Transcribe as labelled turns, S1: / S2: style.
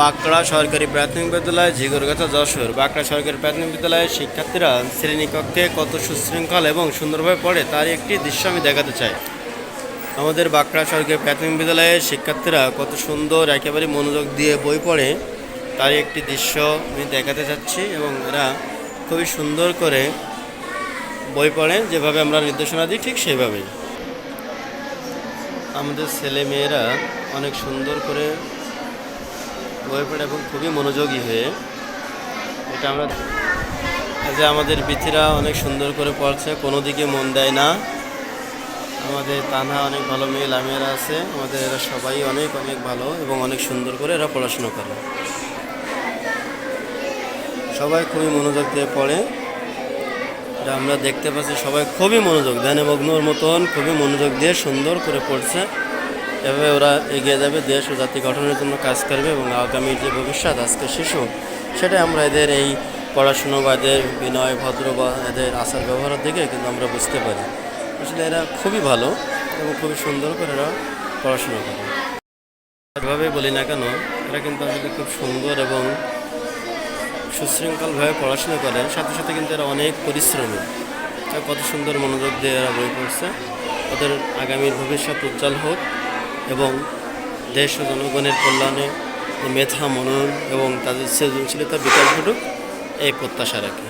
S1: বাঁকড়া সরকারি প্রাথমিক বিদ্যালয়, ঝিগরগাছা, যশোর। বাঁকড়া সরকারি প্রাথমিক বিদ্যালয়ের শিক্ষার্থীরা শ্রেণীকক্ষে কত সুশৃঙ্খল এবং সুন্দরভাবে পড়ে তার একটি দৃশ্য আমি দেখাতে চাই। আমাদের বাঁকড়া সরকারি প্রাথমিক বিদ্যালয়ের শিক্ষার্থীরা কত সুন্দর একেবারে মনোযোগ দিয়ে বই পড়ে তার একটি দৃশ্য আমি দেখাতে চাচ্ছি এবং এরা খুবই সুন্দর করে বই পড়ে, যেভাবে আমরা নির্দেশনা দিই ঠিক সেভাবেই আমাদের ছেলে মেয়েরা অনেক সুন্দর করে বই পড়ে এবং খুবই মনোযোগী হয়ে এটা আমরা যে আমাদের বিথিরা অনেক সুন্দর করে পড়ছে, কোনো দিকে মন দেয় না। আমাদের তানহা অনেক ভালো মেয়ে, লামিয়ারা আছে। আমাদের এরা সবাই অনেক অনেক ভালো এবং অনেক সুন্দর করে এরা পড়াশোনা করে। সবাই খুবই মনোযোগ দিয়ে পড়ে। এটা আমরা দেখতে পাচ্ছি, সবাই খুবই মনোযোগ। ধ্যানে মগ্নর মতন খুবই মনোযোগ দিয়ে সুন্দর করে পড়ছে। এভাবে ওরা এগিয়ে যাবে দেশ ও জাতি গঠনের জন্য কাজ করবে এবং আগামী যে ভবিষ্যৎ আজকে শিশু সেটা আমরা এদের এই পড়াশুনো বা এদের বিনয়, ভদ্র বা এদের আচার ব্যবহারের দিকে কিন্তু আমরা বুঝতে পারি। আসলে এরা খুবই ভালো এবং খুবই সুন্দর করে এরা পড়াশুনো করে। যেভাবেই বলি না কেন, এরা কিন্তু আসলে খুব সুন্দর এবং সুশৃঙ্খলভাবে পড়াশোনা করে। সাথে সাথে কিন্তু এরা অনেক পরিশ্রমী। কত সুন্দর মনোযোগ দিয়ে এরা বই পড়ছে। ওদের আগামীর ভবিষ্যৎ উজ্জ্বল হোক। এবং দেশ ও জনগণের কল্যাণে মেধা মনন এবং তাদের সৃজনশীলতা বিকাশ ঘটুক এই প্রত্যাশা রাখি।